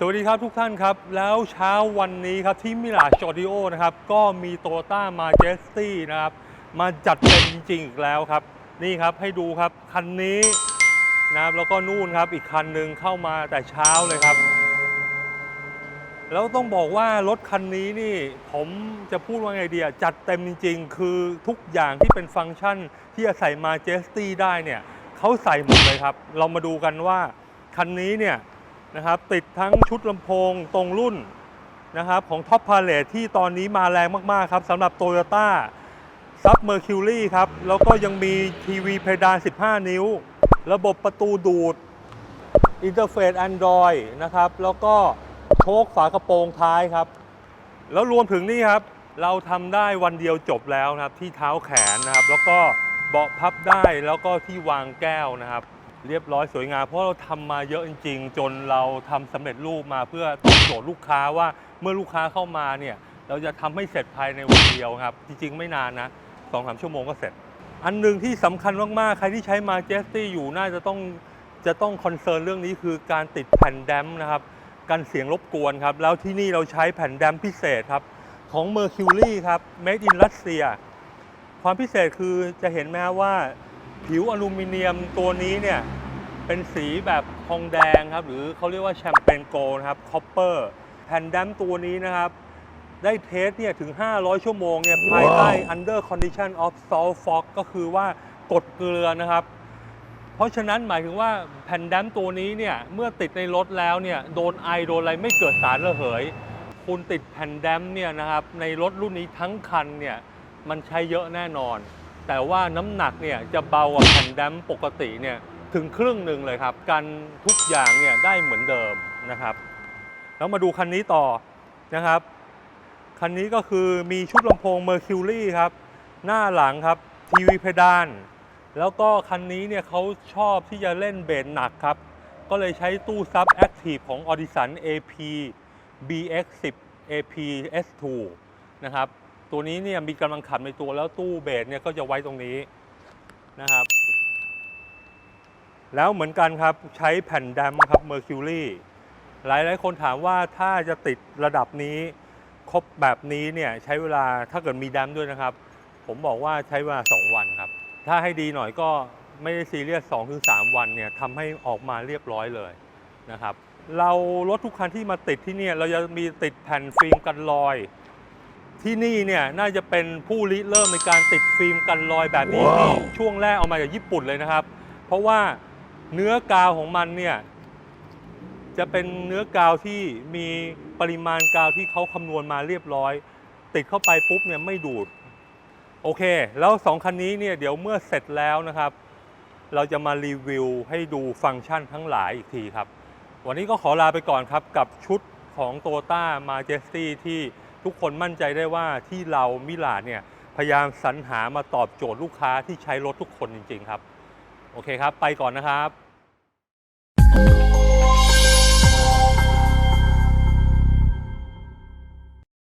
สวัสดีครับทุกท่านครับ แล้วเช้าวันนี้ครับที่มิลาชอดิโอนะครับ ก็มีโตต้ามาเจสตี้นะครับ มาจัดเต็มจริงๆอีกแล้วครับ นี่ครับให้ดูครับ คันนี้นะครับแล้วก็นู่นครับอีกคันหนึ่งเข้ามาแต่เช้าเลยครับ แล้วต้องบอกว่ารถคันนี้นี่ผมจะพูดว่าไงดีอะจัดเต็มจริง ๆ คือทุกอย่างที่เป็นฟังก์ชันที่จะใส่มาเจสตี้ได้เนี่ยเขาใส่หมดเลยครับ เรามาดูกันว่าคันนี้เนี่ย นะครับติดทั้งชุดลำโพงตรงรุ่นนะครับของท็อปพาเลทที่ตอนนี้มาแรงมาก ๆ ครับสำหรับ Toyota ซับเมอร์คิวรี่ครับ แล้วก็ยังมีทีวีเพดาน 15 นิ้ว ระบบประตูดูด อินเทอร์เฟซ Android นะครับ แล้วก็โชคฝากระโปรงท้ายครับ แล้วรวมถึงนี่ครับ เราทำได้วันเดียวจบแล้วนะครับ ที่เท้าแขนนะครับ แล้วก็เบาะพับได้แล้วก็ที่วางแก้วนะครับ เรียบร้อยสวยงามเพราะเราทำมาเยอะจริง ๆ จนเราทำสำเร็จรูปมาเพื่อตอบโจทย์ลูกค้าว่าเมื่อลูกค้าเข้ามาเนี่ยเราจะทำให้เสร็จภายในวันเดียวครับ จริง ๆ ไม่นานนะสองสามชั่วโมงก็เสร็จ อันหนึ่งที่สำคัญมากๆ ใครที่ใช้มาเจสตี้อยู่น่าจะต้องจะต้องคอนเซิร์นเรื่องนี้คือการติดแผ่นแดมป์นะครับกันเสียงรบกวนครับ แล้วที่นี่เราใช้แผ่นแดมพิเศษครับ ของ Mercury ครับ Made in Russia ความพิเศษคือจะเห็นไหมว่า ผิวอลูมิเนียมตัวนี้เนี่ยเป็นสีแบบทองแดงครับ หรือเขาเรียกว่าแชมเปญโกลนะครับคอปเปอร์แผ่นแดมป์ตัวนี้นะครับ ได้เทสเนี่ยถึง 500 ชั่วโมงเนี่ยภายใต้ under condition of salt fog ก็คือว่ากดเกลือนะครับ เพราะฉะนั้นหมายถึงว่าแผ่นแดมป์ตัวนี้เนี่ยเมื่อติดในรถแล้วเนี่ยโดนไอโดนอะไรไม่เกิดสารระเหย คุณติดแผ่นแดมป์เนี่ยนะครับในรถรุ่นนี้ทั้งคันเนี่ยมันใช้เยอะแน่นอน แต่ว่าน้ำหนักเนี่ยจะเบากว่าแผ่นแดมปกติเนี่ยถึงครึ่งหนึ่งเลยครับ กันทุกอย่างเนี่ยได้เหมือนเดิมนะครับ แล้วมาดูคันนี้ต่อนะครับ คันนี้ก็คือมีชุดลำโพง Mercury ครับ หน้าหลังครับทีวีเพดาน แล้วก็คันนี้เนี่ยเขาชอบที่จะเล่นเบสหนักครับ ก็เลยใช้ตู้ซับ Active ของ Audison AP BX10 AP S2 นะครับ ตัวนี้เนี่ยมีกำลังขับในตัวแล้วตู้เบสเนี่ยก็จะไว้ตรงนี้นะครับ แล้วเหมือนกันครับใช้แผ่นดมครับ Mercury หลายหลายคนถามว่าถ้าจะติดระดับนี้ครบแบบนี้เนี่ยใช้เวลาถ้าเกิดมีดมด้วยนะครับ ผมบอกว่าใช้เวลา 2 วันครับ ถ้าให้ดีหน่อยก็ไม่ได้ซีเรียส2-3วันเนี่ยทำให้ออกมาเรียบร้อยเลยนะครับ เรารถทุกคันที่มาติดที่นี่เราจะมีติดแผ่นฟิล์มกันรอย ที่นี่เนี่ยน่าจะเป็นผู้ริเริ่มในการติดฟิล์มกันรอยแบบนี้ที่ช่วงแรกเอามาจากญี่ปุ่นเลยนะครับ เพราะว่าเนื้อกาวของมันเนี่ยจะเป็นเนื้อกาวที่มีปริมาณกาวที่เขาคำนวณมาเรียบร้อย ติดเข้าไปปุ๊บเนี่ยไม่ดูด โอเค แล้ว 2 คันนี้เนี่ยเดี๋ยวเมื่อเสร็จแล้วนะครับ เราจะมารีวิวให้ดูฟังก์ชันทั้งหลายอีกทีครับ วันนี้ก็ขอลาไปก่อนครับกับชุดของ t o y o t a Majesty ที่ ทุกคนมั่นใจได้ว่าที่เรามิลานเนี่ยพยายามสรรหามาตอบโจทย์ลูกค้าที่ใช้รถทุกคนจริง ๆ ครับ โอเคครับ ไปก่อนนะครับ